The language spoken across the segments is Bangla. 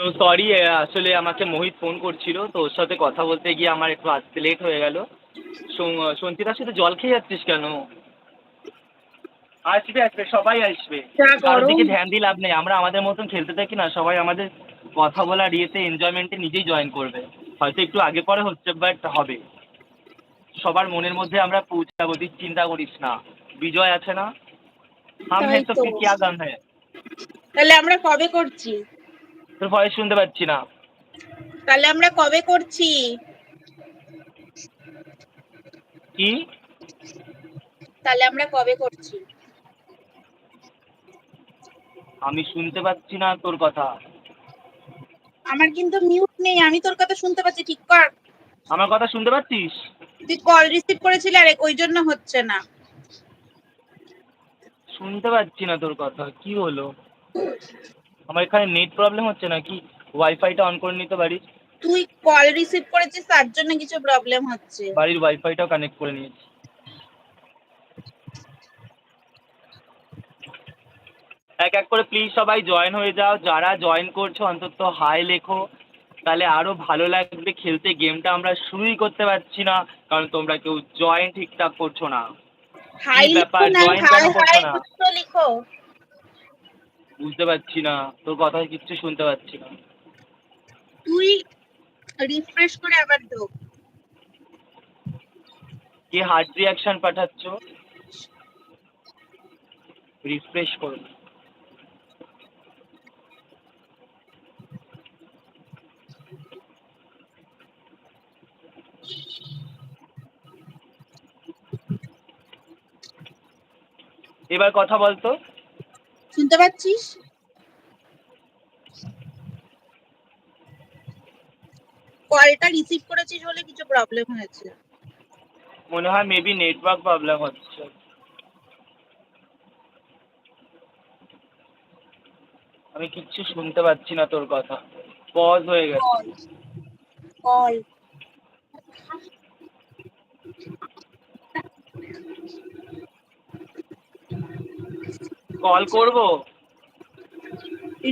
তো সরি আসলে আমাকে মোহিত ফোন করছিল তো ওর সাথে কথা বলতে গিয়ে আমার একটু আসতে লেট হয়ে গেল। সঞ্চিতার সাথে জল খেয়ে যাচ্ছিস কেন? আসবে আসবে সবাই আসবে। কারোর দিকে ধ্যান দিয়ে লাভ নেই। আমরা আমাদের মতন খেলতে থাকি না সবাই আমাদের কথা বলার ইয়েতে এনজয়মেন্টে নিজেই জয়েন করবে। হয়তো একটু আগে পরে হচ্ছে বাট হবে। সবার মনের মধ্যে আমরা পৌঁছাবো তুই চিন্তা করিস না। বিজয় আছে না? হাম হ্যাঁ তো। ফির গান হ্যাঁ তাহলে আমরা কবে করছি? তোর ভয়েস শুনতে পাচ্ছি না। তাহলে আমরা কবে করছি? কি? তাহলে আমরা কবে করছি? আমি শুনতে পাচ্ছি না তোর কথা। আমার কিন্তু মিউট নেই আমি তোর কথা শুনতে পাচ্ছি ঠিক কর। আমার কথা শুনতে পাচ্ছিস? তুই কল রিসিভ করেছিলি আর ওই জন্য হচ্ছে না। শুনতে পাচ্ছি না তোর কথা কি হলো? আমার এখানে নেট প্রবলেম হচ্ছে নাকি? ওয়াইফাইটা অন করে নিতে পারিস তুই কল রিসিভ করেছিস তার জন্য কিছু প্রবলেম হচ্ছে। বাড়ির ওয়াইফাইটাও কানেক্ট করে নিয়েছি। এক এক করে প্লিজ সবাই জয়েন হয়ে যাও। যারা জয়েন করছ অন্তত হাই লেখো। তাহলে আরও ভালো লাগবে। খেলতে গেমটা আমরা শুরুই করতে পারছি না কারণ তোমরা কেউ জয়েন ঠিকঠাক করছ না। হাই ব্যাপার? লিখো না হাই কেন করছ না? লিখো। বুঝতে পারছি না তোর কথা কিচ্ছু শুনতে পাচ্ছি না। তুই রিফ্রেশ করে আবার ঢোক কি হার্ট রিয়াকশন পাঠাচ্ছ? রিফ্রেশ করুন এবার কথা বলতো শুনতে পাচ্ছিস? কলটা রিসিভ করেছিস বলে কিছু প্রবলেম হয়েছে। মনে হয় মেবি নেটওয়ার্ক প্রবলেম হচ্ছে। আমি কিচ্ছু শুনতে পাচ্ছি না তোর কথা। পজ হয়ে গেছে। কল কল করব?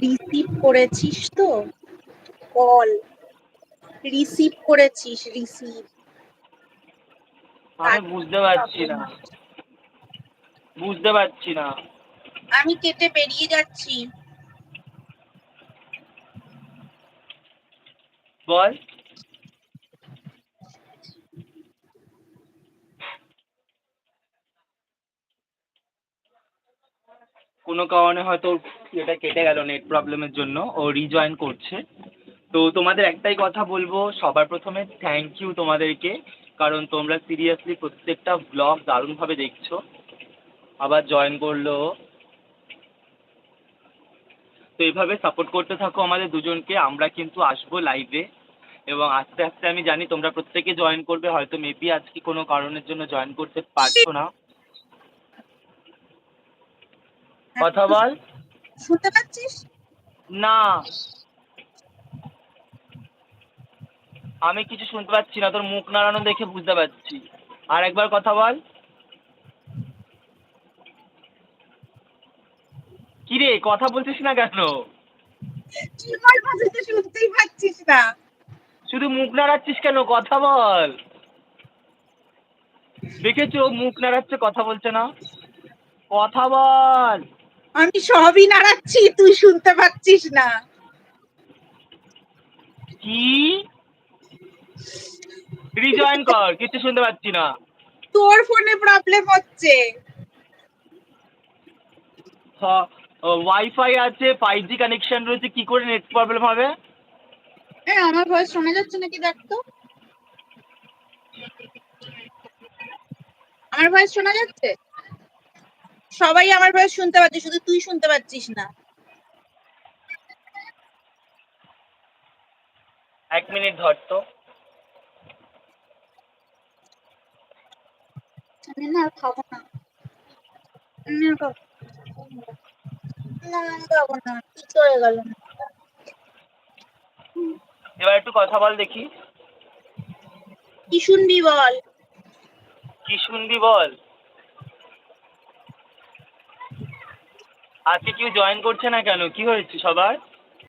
রিসিভ করেছিস তো? কল রিসিভ করেছিস রিসিভ আমি বুঝতে পারছি না। বুঝতে পারছি না। আমি কেটে বেরিয়ে যাচ্ছি। বল। কোনো কারণে হয়তো এটা কেটে গেল নেট প্রবলেমের জন্য, ও রিজয়েন করছে। তো তোমাদের একটাই কথা বলব, সবার প্রথমে থ্যাংক ইউ তোমাদেরকে, কারণ তোমরা সিরিয়াসলি প্রত্যেকটা ব্লগ দারুণভাবে দেখছ। আবার জয়েন করল। তো এইভাবে সাপোর্ট করতে থাকো আমাদের দুজনকে, আমরা কিন্তু আসব লাইভে এবং আস্তে আস্তে আমি জানি তোমরা প্রত্যেকে জয়েন করবে, হয়তো মেবি আজকে কোনো কারণের জন্য জয়েন করতে পারছ না। কথা বল। শুনতে পাচ্ছিস? না। আমি কিছু শুনতে পাচ্ছি না তোর মুখ নাড়ানো দেখে বুঝতে পারছি। আর একবার কথা বল। কিরে কথা বলছিস না কেন? কি বলব শুনতেই পাচ্ছিস না। শুধু মুখ নাড়াচ্ছিস কেন? কথা বল। দেখেছ মুখ নাড়াচ্ছে কথা বলছে না। কথা বল। আমি সবই নাড়াচ্ছি তুই শুনতে পাচ্ছিস না। কি? রিজয়েন কর কিছু শুনতে পাচ্ছি না। তোর ফোনে প্রবলেম হচ্ছে। ওয়াইফাই আছে ফাইভ জি কানেকশন রয়েছে কি করে নেট প্রবলেম হবে? হ্যাঁ আমার ভয়েস শোনা যাচ্ছে নাকি দেখ তো? আমার ভয়েস শোনা যাচ্ছে? সবাই আমার ভয়েস শুনতে পাচ্ছে শুধু তুই শুনতে পাচ্ছিস না। এক মিনিট ধর তো। আমি না খাব না। আমি খাব না। আমি খাব না। গেল। এবার একটু কথা বল দেখি। কি শুনবি বল? কি শুনবি বল? আজকে কেউ জয়েন করছে না কেন? কি হয়েছে সবার?